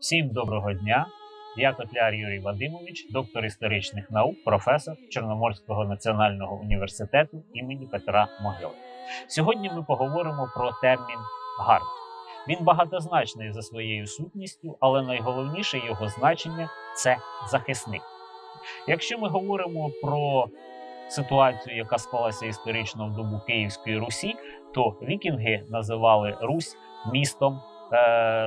Всім доброго дня. Я Котляр Юрій Вадимович, доктор історичних наук, професор Чорноморського національного університету імені Петра Могили. Сьогодні ми поговоримо про термін гард. Він багатозначний за своєю сутністю, але найголовніше його значення це захисник. Якщо ми говоримо про ситуацію, яка склалася історично в добу Київської Русі, то вікінги називали Русь містом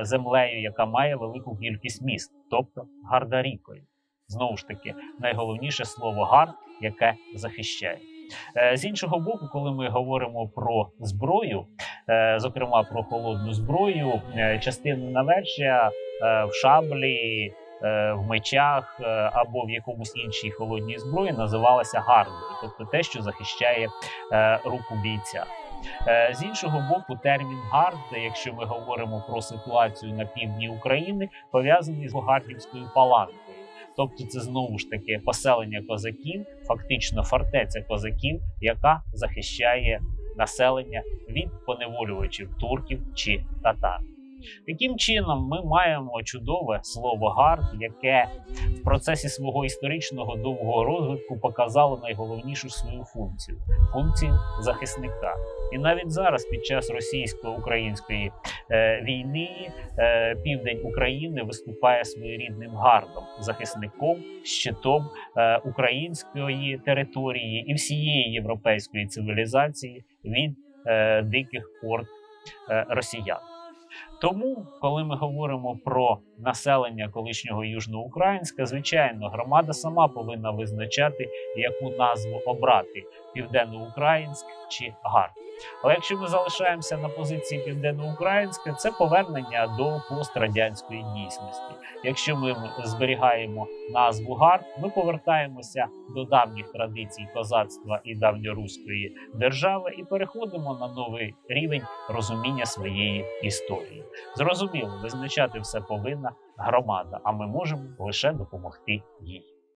землею, яка має велику кількість міст, тобто гардарікою. Знову ж таки, найголовніше слово гард, яке захищає. Е, З іншого боку, коли ми говоримо про зброю, е, зокрема про холодну зброю, е, частина навершя е, в шаблі, е, в мечах е, або в якомусь іншій холодній зброї називалася гардою, тобто те, що захищає е, руку бійця. Е, З іншого боку, термін гард, якщо ми говоримо про ситуацію на півдні України, пов'язаний з Гардівською паланкою. Тобто, це знову ж таки поселення козаків, фактично фортеця козаків, яка захищає населення від поневолювачів турків чи татар. Таким чином, ми маємо чудове слово гард, яке в процесі свого історичного довгого розвитку показало найголовнішу свою функцію функцію захисника. І навіть зараз, під час російсько-української е, війни, е, південь України виступає своєрідним гардом, захисником, щитом е, української території і всієї європейської цивілізації від диких орд росіян. Тому, коли ми говоримо про населення колишнього Южноукраїнська, звичайно, громада сама повинна визначати, яку назву обрати південноукраїнськ чи ГАР. Але якщо ми залишаємося на позиції південноукраїнська, це повернення до пострадянської дійсності. Якщо ми зберігаємо назву ГАР, ми повертаємося до давніх традицій козацтва і давньоруської держави і переходимо на новий рівень розуміння своєї історії. Зрозуміло, визначати все повинна громада, а ми можемо лише допомогти їй.